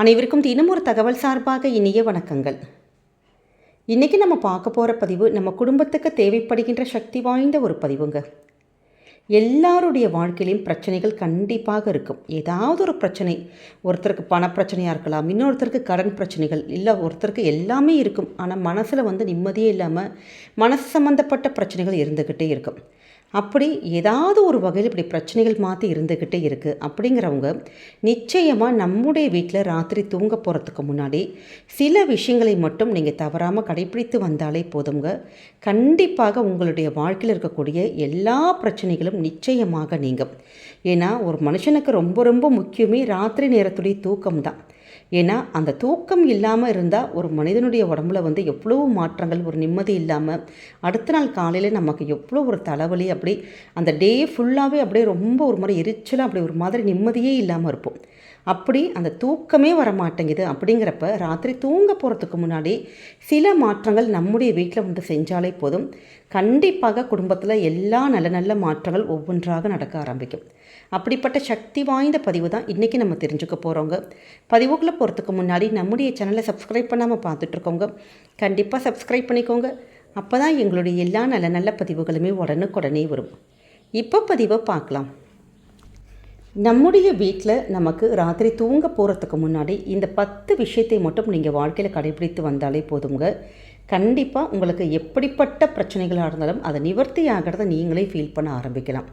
அனைவருக்கும் தினம் ஒரு தகவல் சார்பாக இனிய வணக்கங்கள். இன்றைக்கி நம்ம பார்க்க போகிற பதிவு நம்ம குடும்பத்துக்கு தேவைப்படுகின்ற சக்தி வாய்ந்த ஒரு பதிவுங்க. எல்லாருடைய வாழ்க்கையிலையும் பிரச்சனைகள் கண்டிப்பாக இருக்கும். ஏதாவது ஒரு பிரச்சனை ஒருத்தருக்கு பணப்பிரச்சனையாக இருக்கலாம் இன்னொருத்தருக்கு கடன் பிரச்சனைகள் இல்லை ஒருத்தருக்கு எல்லாமே இருக்கும். ஆனால் மனசில் வந்து நிம்மதியே இல்லாமல் மனசு சம்மந்தப்பட்ட பிரச்சனைகள் இருந்துக்கிட்டே இருக்கும். அப்படி ஏதாவது ஒரு வகையில் இப்படி பிரச்சனைகள் மாற்றி இருந்துக்கிட்டே இருக்குது அப்படிங்கிறவங்க நிச்சயமாக நம்முடைய வீட்டில் ராத்திரி தூங்க போகிறதுக்கு முன்னாடி சில விஷயங்களை மட்டும் நீங்கள் தவறாமல் கடைப்பிடித்து வந்தாலே போதுங்க கண்டிப்பாக உங்களுடைய வாழ்க்கையில் இருக்கக்கூடிய எல்லா பிரச்சனைகளும் நிச்சயமாக நீங்கும். ஏன்னா ஒரு மனுஷனுக்கு ரொம்ப ரொம்ப முக்கியமே ராத்திரி நேரத்துடைய தூக்கம் தான் ஏன்னா அந்த தூக்கம் இல்லாமல் இருந்தால் ஒரு மனிதனுடைய உடம்புல வந்து எவ்வளோ மாற்றங்கள் ஒரு நிம்மதி இல்லாமல் அடுத்த நாள் காலையில் நமக்கு எவ்வளோ ஒரு தலைவலி அப்படி அந்த டே ஃபுல்லாகவே அப்படியே ரொம்ப ஒரு மாதிரி எரிச்சலாக அப்படி ஒரு மாதிரி நிம்மதியே இல்லாமல் இருப்போம். அப்படி அந்த தூக்கமே வர மாட்டேங்குது அப்படிங்கிறப்ப ராத்திரி தூங்க போகிறதுக்கு முன்னாடி சில மாற்றங்கள் நம்முடைய வீட்டில் வந்து செஞ்சாலே போதும். கண்டிப்பாக குடும்பத்தில் எல்லா நல்ல நல்ல மாற்றங்கள் ஒவ்வொன்றாக நடக்க ஆரம்பிக்கும். அப்படிப்பட்ட சக்தி வாய்ந்த பதிவு தான் இன்றைக்கி நம்ம தெரிஞ்சுக்க போகிறோங்க பதிவுக்குள்ளே போகிறதுக்கு முன்னாடி நம்முடைய சேனலை சப்ஸ்கிரைப் பண்ணாமல் பார்த்துட்ருக்கோங்க. கண்டிப்பாக சப்ஸ்கிரைப் பண்ணிக்கோங்க. அப்போ தான் எங்களுடைய எல்லா நல்ல நல்ல பதிவுகளுமே உடனுக்குடனே வரும். இப்போ பதிவை பார்க்கலாம். நம்முடைய வீட்டில் நமக்கு ராத்திரி தூங்க போகிறதுக்கு முன்னாடி இந்த பத்து விஷயத்தை மட்டும் நீங்கள் வாழ்க்கையில் கடைபிடித்து வந்தாலே போதுங்க கண்டிப்பாக உங்களுக்கு எப்படிப்பட்ட பிரச்சனைகளாக இருந்தாலும் அதை நிவர்த்தி ஆகிறத நீங்களே ஃபீல் பண்ண ஆரம்பிக்கலாம்.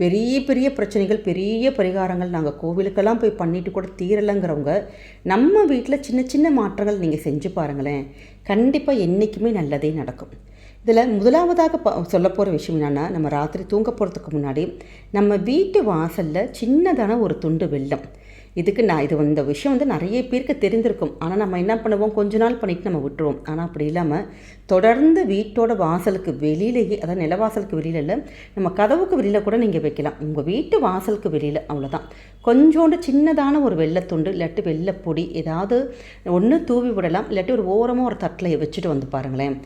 பெரிய பெரிய பிரச்சனைகள் பெரிய பரிகாரங்கள் நாங்கள் கோவிலுக்கெல்லாம் போய் பண்ணிட்டு கூட தீரலைங்கிறவங்க நம்ம வீட்டில் சின்ன சின்ன மாற்றங்கள் நீங்கள் செஞ்சு பாருங்களேன். கண்டிப்பாக என்றைக்குமே நல்லதே நடக்கும். இதில் முதலாவதாக ப சொல்ல போகிற விஷயம் என்னென்னா நம்ம ராத்திரி தூங்க போகிறதுக்கு முன்னாடி நம்ம வீட்டு வாசலில் சின்னதான ஒரு துண்டு வெள்ளம் இதுக்கு நான் இது இந்த விஷயம் வந்து நிறைய பேருக்கு தெரிந்திருக்கும். ஆனால் நம்ம என்ன பண்ணுவோம்? கொஞ்ச நாள் பண்ணிட்டு நம்ம விட்டுருவோம். ஆனால் அப்படி இல்லாமல் தொடர்ந்து வீட்டோட வாசலுக்கு வெளியிலேயே அதாவது நிலவாசலுக்கு வெளியில் இல்லை நம்ம கதவுக்கு வெளியில் கூட நீங்கள் வைக்கலாம். உங்கள் வீட்டு வாசலுக்கு வெளியில் அவ்வளோதான் கொஞ்சோண்டு சின்னதான ஒரு வெள்ளத்துண்டு இல்லாட்டி வெள்ளப்பொடி ஏதாவது ஒன்று தூவி விடலாம். இல்லாட்டி ஒரு ஓரமாக ஒரு தட்டில் வச்சுட்டு வந்து பாருங்களேன்.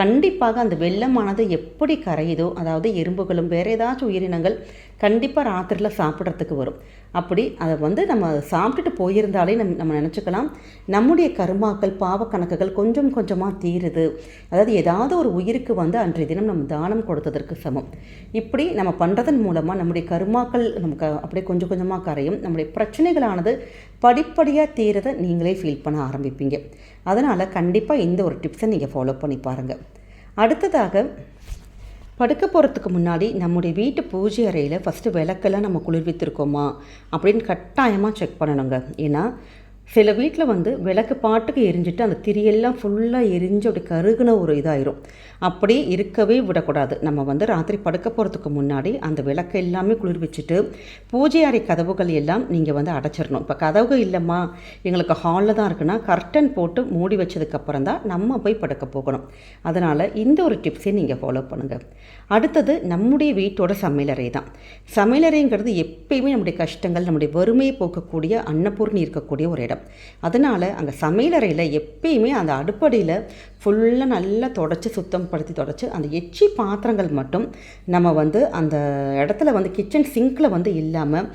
கண்டிப்பாக அந்த வெள்ளமானது எப்படி கரையுதோ அதாவது எறும்புகளும் வேறு ஏதாச்சும் உயிரினங்கள் கண்டிப்பாக ராத்திரியில் சாப்பிட்றதுக்கு வரும். அப்படி அதை வந்து நம்ம சாப்பிட்டுட்டு போயிருந்தாலே நம் நம்ம நினச்சிக்கலாம். நம்முடைய கருமாக்கள் பாவக்கணக்குகள் கொஞ்சம் கொஞ்சமாக தீருது. அதாவது ஏதாவது ஒரு உயிருக்கு வந்து அன்றைய தினம் நம்ம தானம் கொடுத்ததற்கு சமம். இப்படி நம்ம பண்ணுறதன் மூலமாக நம்முடைய கருமாக்கள் நமக்கு அப்படியே கொஞ்சம் கொஞ்சமாக கரையும். நம்முடைய பிரச்சனைகளானது படிப்படியாக தீரதை நீங்களே ஃபீல் பண்ண ஆரம்பிப்பீங்க. அதனால் கண்டிப்பாக இந்த ஒரு டிப்ஸை நீங்கள் ஃபாலோ பண்ணி பாருங்கள் அடுத்ததாக படுக்க போகிறதுக்கு முன்னாடி நம்முடைய வீட்டு பூஜை அறையில் ஃபஸ்ட்டு விளக்கெல்லாம் நம்ம குளிர்வித்திருக்கோமா அப்படின்னு கட்டாயமாக செக் பண்ணணுங்க. ஏன்னா சில வீட்டில் வந்து விளக்கு பாட்டுக்கு எரிஞ்சிட்டு அந்த திரியெல்லாம் ஃபுல்லாக எரிஞ்சு அப்படி கருகுன ஒரு இதாயிரும். அப்படி இருக்கவே விடக்கூடாது. நம்ம வந்து ராத்திரி படுக்க போகிறதுக்கு முன்னாடி அந்த விளக்கு எல்லாமே குளிர் வச்சுட்டு பூஜை அறை கதவுகள் எல்லாம் நீங்கள் வந்து அடைச்சிடணும். இப்போ கதவு இல்லைம்மா எங்களுக்கு ஹாலில் தான் இருக்குன்னா கர்டன் போட்டு மூடி வச்சதுக்கப்புறம் தான் நம்ம போய் படுக்க போகணும். அதனால் இந்த ஒரு டிப்ஸையும் நீங்கள் ஃபாலோ பண்ணுங்கள் அடுத்தது நம்முடைய வீட்டோட சமையலறை தான். சமையலறைங்கிறது எப்பயுமே நம்முடைய கஷ்டங்கள் நம்முடைய வறுமையை போக்கக்கூடிய அன்னபூர்ணி இருக்கக்கூடிய ஒரு இடம். அதனால் அங்கே சமையலறையில் எப்பயுமே அந்த அடுப்படியில் ஃபுல்லாக நல்லா தொடச்சி சுத்தம் படுத்தி தொடச்சி அந்த எச்சி பாத்திரங்கள் மட்டும் நம்ம வந்து அந்த இடத்துல வந்து கிச்சன் சிங்கில் வந்து இல்லாமல்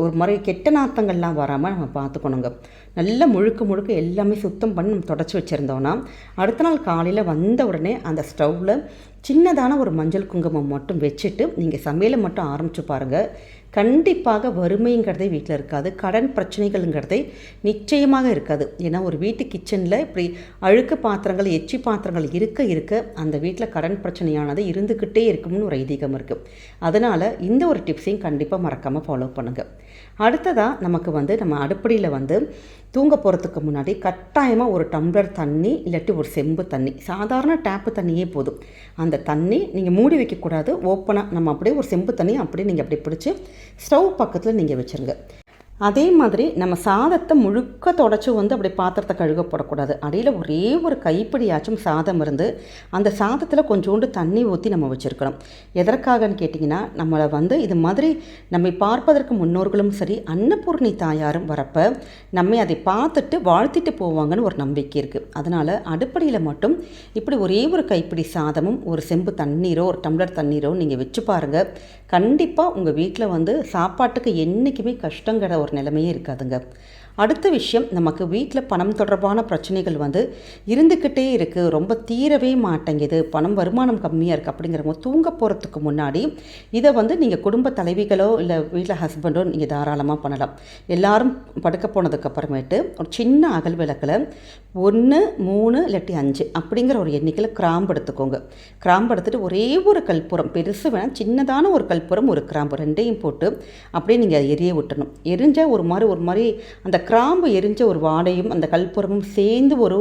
ஒரு மாதிரி கெட்ட நாத்தங்கள்லாம் வராமல் நம்ம பார்த்துக்கணுங்க நல்லா முழுக்க முழுக்க எல்லாமே சுத்தம் பண்ணி நம்ம தொடச்சி வச்சுருந்தோன்னா அடுத்த நாள் காலையில் வந்த உடனே அந்த ஸ்டவ்வில் சின்னதான ஒரு மஞ்சள் குங்குமம் மட்டும் வச்சுட்டு நீங்கள் சமையலை மட்டும் ஆரம்பித்து பாருங்கள் கண்டிப்பாக வறுமைங்கிறதே வீட்டில் இருக்காது. கடன் பிரச்சனைகள்ங்கிறதே நிச்சயமாக இருக்காது. ஏன்னா ஒரு வீட்டு கிச்சனில் இப்படி அழுக்கு பாத்திரங்கள் எச்சி பாத்திரங்கள் இருக்க இருக்க அந்த வீட்டில் கடன் பிரச்சனையானது இருந்துக்கிட்டே இருக்கும்னு ஒரு ஐதீகம் இருக்குது அதனால் இந்த ஒரு டிப்ஸையும் கண்டிப்பாக மறக்காமல் ஃபாலோ பண்ணுங்கள் அடுத்ததாக நமக்கு வந்து நம்ம அடுப்படியில் வந்து தூங்க போகிறதுக்கு முன்னாடி கட்டாயமாக ஒரு டம்ளர் தண்ணி இல்லாட்டி ஒரு செம்பு தண்ணி. சாதாரண டேப்பு தண்ணியே போதும். அந்த தண்ணி நீங்கள் மூடி வைக்கக்கூடாது. ஓப்பனாக நம்ம அப்படியே ஒரு செம்பு தண்ணி அப்படியே நீங்கள் அப்படியே பிடிச்சி ஸ்டவ் பக்கத்தில் நீங்கள் வச்சுருங்க. அதே மாதிரி நம்ம சாதத்தை முழுக்க தொடச்சி வந்து அப்படி பாத்திரத்தை கழுகப்படக்கூடாது அடியில் ஒரே ஒரு கைப்பிடியாச்சும் சாதம் இருந்து அந்த சாதத்தில் கொஞ்சோண்டு தண்ணி ஊற்றி நம்ம வச்சுருக்கணும். எதற்காகன்னு கேட்டிங்கன்னா நம்மளை வந்து இது மாதிரி நம்மை பார்ப்பதற்கு முன்னோர்களும் சரி அன்னபூர்ணி தாயாரும் வரப்போ நம்மை அதை பார்த்துட்டு வாழ்த்திட்டு போவாங்கன்னு ஒரு நம்பிக்கை இருக்குது அதனால் அடுப்படியில் மட்டும் இப்படி ஒரே ஒரு கைப்பிடி சாதமும் ஒரு செம்பு தண்ணீரோ ஒரு டம்ளர் தண்ணீரோ நீங்கள் வச்சு பாருங்கள் கண்டிப்பாக உங்கள் வீட்டில் வந்து சாப்பாட்டுக்கு என்றைக்குமே கஷ்டங்கிற ஒரு நிலைமையே இருக்காதுங்க. அடுத்த விஷயம் நமக்கு வீட்டில் பணம் தொடர்பான பிரச்சனைகள் வந்து இருந்துக்கிட்டே இருக்குது ரொம்ப தீரவே மாட்டேங்குது. பணம் வருமானம் கம்மியாக இருக்குது அப்படிங்கிறவங்க தூங்க போகிறதுக்கு முன்னாடி இதை வந்து நீங்கள் குடும்ப தலைவிகளோ இல்லை வீட்டில் ஹஸ்பண்டோ நீங்கள் தாராளமாக பண்ணலாம். எல்லாரும் படுக்க போனதுக்கு அப்புறமேட்டு ஒரு சின்ன அகல் விளக்கில் ஒன்று மூணு இல்லாட்டி அஞ்சு அப்படிங்கிற ஒரு எண்ணிக்கையில் கிராம்பு எடுத்துக்கோங்க. கிராம்பு எடுத்துகிட்டு ஒரே ஒரு கல்புரம் பெருசு வேணால் சின்னதான ஒரு கல்புரம் ஒரு கிராம்பு ரெண்டையும் போட்டு அப்படியே நீங்கள் எரிய விட்டணும் எரிஞ்சால் ஒரு மாதிரி ஒரு மாதிரி அந்த கிராம்பு எரிஞ்ச ஒரு வாடையும் அந்த கல்புரமும் சேர்ந்து ஒரு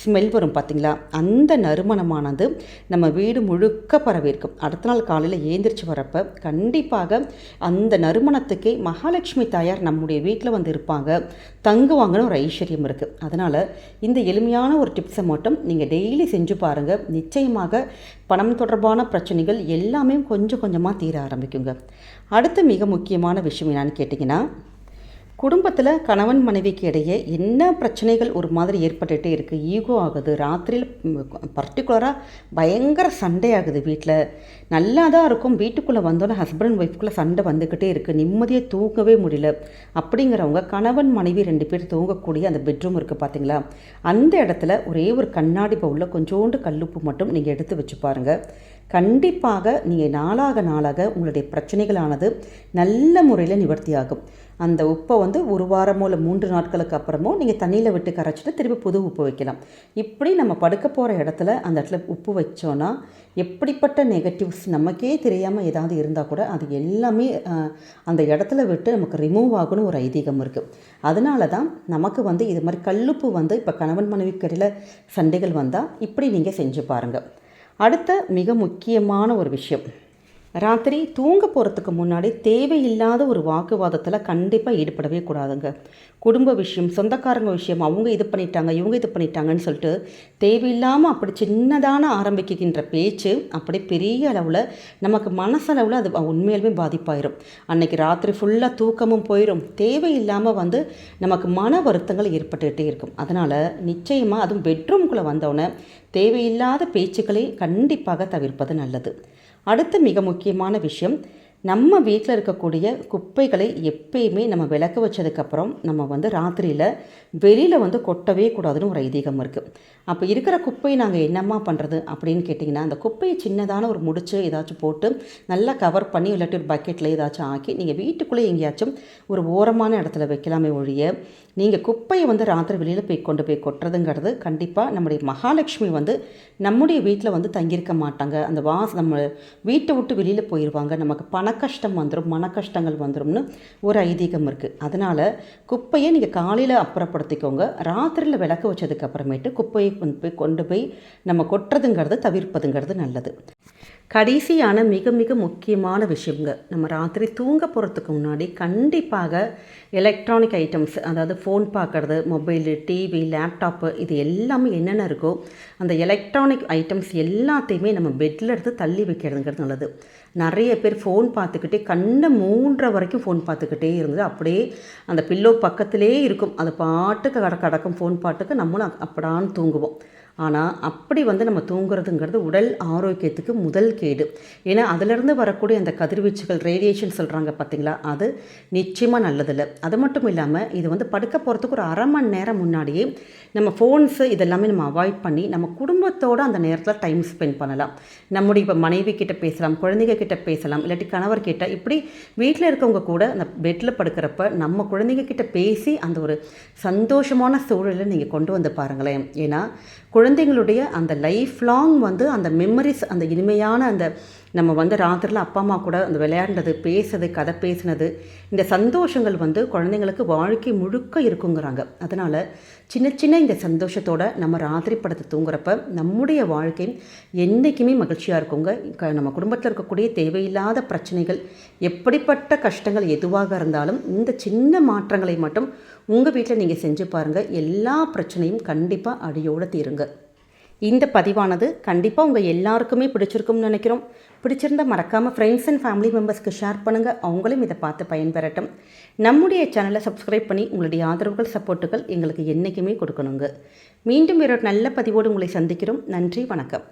ஸ்மெல் வரும் பார்த்தீங்களா அந்த நறுமணமானது நம்ம வீடு முழுக்க பரவியிருக்கும். அடுத்த நாள் காலையில் ஏந்திரிச்சு வரப்போ கண்டிப்பாக அந்த நறுமணத்துக்கே மகாலட்சுமி தாயார் நம்முடைய வீட்டில் வந்து இருப்பாங்க. தங்குவாங்கன்னு ஒரு ஐஸ்வர்யம் இருக்குது அதனால் இந்த எளிமையான ஒரு டிப்ஸை மட்டும் நீங்கள் டெய்லி செஞ்சு பாருங்கள் நிச்சயமாக பணம் தொடர்பான பிரச்சனைகள் எல்லாமே கொஞ்சம் கொஞ்சமாக தீர ஆரம்பிக்குங்க. அடுத்து மிக முக்கியமான விஷயம் என்னான்னு கேட்டிங்கன்னா குடும்பத்தில் கணவன் மனைவிக்கு இடையே என்ன பிரச்சனைகள் ஒரு மாதிரி ஏற்பட்டுகிட்டே இருக்குது ஈகோ ஆகுது. ராத்திரியில் பர்டிகுலராக பயங்கர சண்டை ஆகுது வீட்டில் நல்லா தான் இருக்கும். வீட்டுக்குள்ளே வந்தோன்னே ஹஸ்பண்ட் ஒய்ஃப்குள்ளே சண்டை வந்துக்கிட்டே இருக்குது நிம்மதியை தூங்கவே முடியல. அப்படிங்கிறவங்க கணவன் மனைவி ரெண்டு பேர் தூங்கக்கூடிய அந்த பெட்ரூம் இருக்குது பார்த்தீங்களா அந்த இடத்துல ஒரே ஒரு கண்ணாடி பவுலில் கொஞ்சோண்டு கல்லுப்பு மட்டும் நீங்கள் எடுத்து வச்சு பாருங்கள் கண்டிப்பாக நீங்கள் நாளாக நாளாக உங்களுடைய பிரச்சனைகளானது நல்ல முறையில் நிவர்த்தி ஆகும் அந்த உப்பை வந்து ஒரு வாரமோ இல்லை மூன்று நாட்களுக்கு அப்புறமோ நீங்கள் தண்ணியில் விட்டு கரைச்சிட்டு திருப்பி புது உப்பு வைக்கலாம். இப்படி நம்ம படுக்க போகிற இடத்துல அந்த இடத்துல உப்பு வச்சோன்னா எப்படிப்பட்ட நெகட்டிவ்ஸ் நமக்கே தெரியாமல் ஏதாவது இருந்தால் கூட அது எல்லாமே அந்த இடத்துல விட்டு நமக்கு ரிமூவ் ஆகணும் ஒரு ஐதீகம் இருக்குது அதனால தான் நமக்கு வந்து இது மாதிரி கல்லுப்பு வந்து இப்போ கணவன் மனைவிக்கடையில் சண்டைகள் வந்தால் இப்படி நீங்கள் செஞ்சு பாருங்கள் அடுத்த மிக முக்கியமான ஒரு விஷயம். ராத்திரி தூங்க போகிறதுக்கு முன்னாடி தேவையில்லாத ஒரு வாக்குவாதத்தில் கண்டிப்பாக ஈடுபடவே கூடாதுங்க. குடும்ப விஷயம் சொந்தக்காரங்க விஷயம் அவங்க இது பண்ணிட்டாங்க இவங்க இது பண்ணிட்டாங்கன்னு சொல்லிட்டு தேவையில்லாமல் அப்படி சின்னதான ஆரம்பிக்கின்ற பேச்சு அப்படி பெரிய அளவில் நமக்கு மனசளவில் அது உண்மையிலுமே பாதிப்பாயிரும். அன்னைக்கு ராத்திரி ஃபுல்லாக தூக்கமும் போயிடும் தேவையில்லாமல் வந்து நமக்கு மன வருத்தங்கள் ஏற்பட்டுக்கிட்டே இருக்கும். அதனால் நிச்சயமாக அதுவும் பெட்ரூம்குள்ளே வந்தோடனே தேவையில்லாத பேச்சுக்களை கண்டிப்பாக தவிர்ப்பது நல்லது. அடுத்த மிக முக்கியமான விஷயம் நம்ம வீட்டில் இருக்கக்கூடிய குப்பைகளை எப்பயுமே நம்ம விளக்க வச்சதுக்கப்புறம் நம்ம வந்து ராத்திரியில் வெளியில் வந்து கொட்டவே கூடாதுன்னு ஒரு ஐதீகம் இருக்குது அப்போ இருக்கிற குப்பையை நாங்கள் என்னம்மா பண்ணுறது அப்படின்னு கேட்டிங்கன்னா அந்த குப்பையை சின்னதான ஒரு முடிச்சு ஏதாச்சும் போட்டு நல்லா கவர் பண்ணி இல்லாட்டி ஒரு பக்கெட்டில் ஏதாச்சும் ஆக்கி நீங்கள் வீட்டுக்குள்ளே எங்கேயாச்சும் ஒரு ஓரமான இடத்துல வைக்கலாமே ஒழிய நீங்கள் குப்பையை வந்து ராத்திரி வெளியில் போய் கொண்டு போய் கொட்டுறதுங்கிறது கண்டிப்பாக நம்முடைய மகாலட்சுமி வந்து நம்முடைய வீட்டில் வந்து தங்கியிருக்க மாட்டாங்க. அந்த வாஸ் நம்ம வீட்டை விட்டு வெளியில் போயிடுவாங்க நமக்கு பண கஷ்டம் வந்துடும் மன கஷ்டங்கள் வந்துடும்னு ஒரு ஐதீகம் இருக்குது அதனால் குப்பையை நீங்கள் காலையில் அப்புறப்படுத்திக்கோங்க. ராத்திரியில் விளக்கு வச்சதுக்கு அப்புறமேட்டு குப்பையை கொண்டு போய் கொண்டு போய் நம்ம கொட்டுறதுங்கிறது தவிர்ப்பதுங்கிறது நல்லது. கடைசியான மிக மிக முக்கியமான விஷயங்க. நம்ம ராத்திரி தூங்க போகிறதுக்கு முன்னாடி கண்டிப்பாக எலக்ட்ரானிக் ஐட்டம்ஸ் அதாவது ஃபோன் பார்க்குறது மொபைலு டிவி லேப்டாப்பு இது எல்லாமே என்னென்ன இருக்கோ அந்த எலக்ட்ரானிக் ஐட்டம்ஸ் எல்லாத்தையுமே நம்ம பெட்டில் எடுத்து தள்ளி வைக்கிறதுங்கிறது நல்லது. நிறைய பேர் ஃபோன் பார்த்துக்கிட்டே கண்ணை மூன்றரை வரைக்கும் ஃபோன் பார்த்துக்கிட்டே இருந்தது அப்படியே அந்த பில்லோ பக்கத்திலே இருக்கும். அது பாட்டுக்கு கட கடக்கும் ஃபோன் பாட்டுக்கு நம்மளும் அப்படான்னு தூங்குவோம். ஆனால் அப்படி வந்து நம்ம தூங்குறதுங்கிறது உடல் ஆரோக்கியத்துக்கு முதல் கேடு. ஏன்னா அதிலிருந்து வரக்கூடிய அந்த கதிர்வீச்சுகள் ரேடியேஷன் சொல்கிறாங்க பார்த்தீங்களா அது நிச்சயமாக நல்லதில்லை. அது மட்டும் இல்லாமல் இது வந்து படுக்க போகிறதுக்கு ஒரு அரை மணி நேரம் முன்னாடியே நம்ம ஃபோன்ஸு இதெல்லாமே நம்ம அவாய்ட் பண்ணி நம்ம குடும்பத்தோடு அந்த நேரத்தில் டைம் ஸ்பெண்ட் பண்ணலாம். நம்முடைய இப்போ மனைவி கிட்ட பேசலாம் குழந்தைங்க கிட்ட பேசலாம் இல்லாட்டி கணவர் கிட்ட இப்படி வீட்டில் இருக்கவங்க கூட அந்த பெட்டில் படுக்கிறப்ப நம்ம குழந்தைங்க கிட்ட பேசி அந்த ஒரு சந்தோஷமான சூழலை நீங்கள் கொண்டு வந்து பாருங்களேன். ஏன்னா குழந்தைங்களுடைய அந்த லைஃப் லாங் வந்து அந்த மெமரிஸ் அந்த இனிமையான அந்த நம்ம வந்து ராத்திரியில் அப்பா அம்மா கூட அந்த விளையாண்டது பேசுறது கதை பேசினது இந்த சந்தோஷங்கள் வந்து குழந்தைங்களுக்கு வாழ்க்கை முழுக்க இருக்குங்கிறாங்க. அதனால் சின்ன சின்ன இந்த சந்தோஷத்தோடு நம்ம ராத்திரி படத்தை தூங்குறப்ப நம்முடைய வாழ்க்கை என்றைக்குமே மகிழ்ச்சியாக இருக்குங்க. நம்ம குடும்பத்தில் இருக்கக்கூடிய தேவையில்லாத பிரச்சனைகள் எப்படிப்பட்ட கஷ்டங்கள் எதுவாக இருந்தாலும் இந்த சின்ன மாற்றங்களை மட்டும் உங்கள் வீட்டில் நீங்கள் செஞ்சு பாருங்கள் எல்லா பிரச்சனையும் கண்டிப்பாக அடியோடு தீருங்க. இந்த பதிவானது கண்டிப்பாக உங்கள் எல்லாருக்குமே பிடிச்சிருக்கும்னு நினைக்கிறோம். பிடிச்சிருந்தால் மறக்காமல் ஃப்ரெண்ட்ஸ் அண்ட் ஃபேமிலி மெம்பர்ஸ்க்கு ஷேர் பண்ணுங்கள் அவங்களும் இதை பார்த்து பயன்பெறட்டும். நம்முடைய சேனலை சப்ஸ்கிரைப் பண்ணி உங்களுடைய ஆதரவுகள் சப்போர்ட்டுகள் எங்களுக்கு என்றைக்குமே கொடுக்கணுங்க. மீண்டும் வேறு நல்ல பதிவோடு உங்களை சந்திக்கிறோம். நன்றி வணக்கம்.